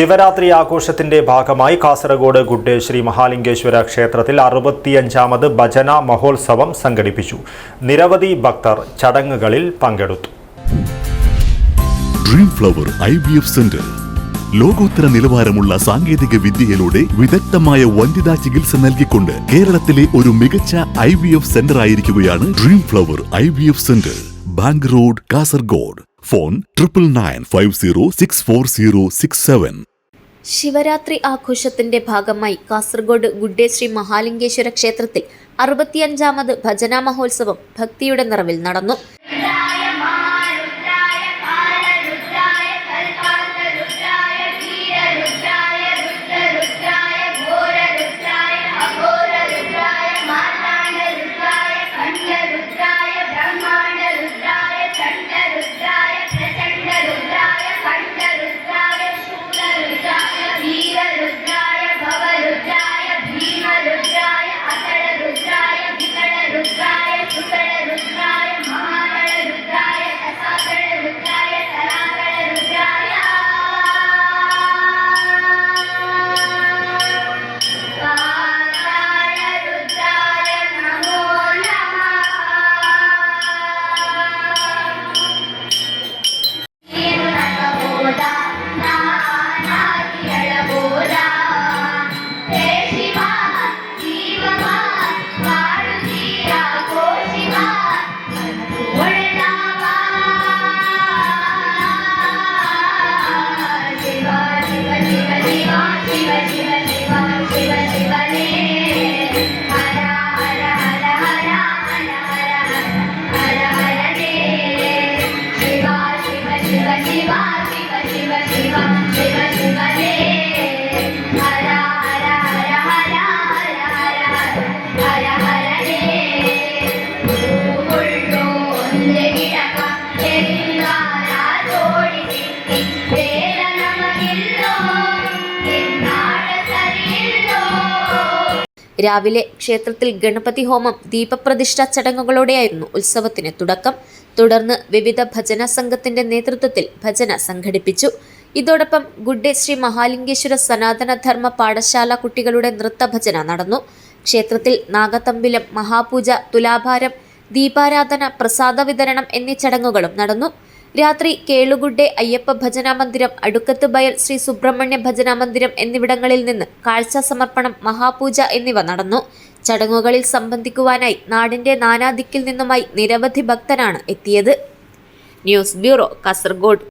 ശിവരാത്രി ആഘോഷത്തിന്റെ ഭാഗമായി കാസർഗോഡ് ഗുഡ് ശ്രീ മഹാലിംഗേശ്വര ക്ഷേത്രത്തിൽ അറുപത്തിയഞ്ചാമത് ഭജന മഹോത്സവം സംഘടിപ്പിച്ചു. നിരവധി ഭക്തർ ചടങ്ങുകളിൽ പങ്കെടുത്തു. Dream flower I B F centre ലോകോത്തര നിലവാരമുള്ള സാങ്കേതിക വിദ്യയിലൂടെ വിദഗ്ധമായ വന്ധ്യതാ ചികിത്സ നൽകിക്കൊണ്ട് കേരളത്തിലെ ഒരു മികച്ച ഐ വി എഫ് സെന്റർ ആയിരിക്കുകയാണ് dream flower I V F centre bank road Kasaragod. Phone triple nine five zero six four zero six seven Shivaratri ആഘോഷത്തിന്റെ ഭാഗമായി കാസർഗോഡ് ഗുഡ്ഡേ ശ്രീ മഹാലിംഗേശ്വര ക്ഷേത്രത്തിൽ അറുപത്തിയഞ്ചാമത് ഭജന മഹോത്സവം ഭക്തിയുടെ നിറവിൽ നടന്നു. രാവിലെ ക്ഷേത്രത്തിൽ ഗണപതി ഹോമം ദീപപ്രതിഷ്ഠ ചടങ്ങുകളോടെയായിരുന്നു ഉത്സവത്തിന് തുടക്കം. തുടർന്ന് വിവിധ ഭജന സംഘത്തിന്റെ നേതൃത്വത്തിൽ ഭജന സംഘടിപ്പിച്ചു. ഇതോടൊപ്പം ഗുഡ്ഡെ ശ്രീ മഹാലിംഗേശ്വര സനാതനധർമ്മ പാഠശാല കുട്ടികളുടെ നൃത്തഭജന നടന്നു. ക്ഷേത്രത്തിൽ നാഗത്തമ്പിലം മഹാപൂജ തുലാഭാരം ദീപാരാധന പ്രസാദ വിതരണം എന്നീ ചടങ്ങുകളും നടന്നു. രാത്രി കേളുഗുഡ്ഡെ അയ്യപ്പ ഭജന മന്ദിരം അടുക്കത്ത് ബയൽ ശ്രീ സുബ്രഹ്മണ്യ ഭജന മന്ദിരം എന്നിവിടങ്ങളിൽ നിന്ന് കാഴ്ച സമർപ്പണം മഹാപൂജ എന്നിവ നടന്നു. ചടങ്ങുകളിൽ സംബന്ധിക്കുവാനായി നാടിന്റെ നാനാദിക്കിൽ നിന്നുമായി നിരവധി ഭക്തരാണ് എത്തിയത്. News bureau Kasaragod.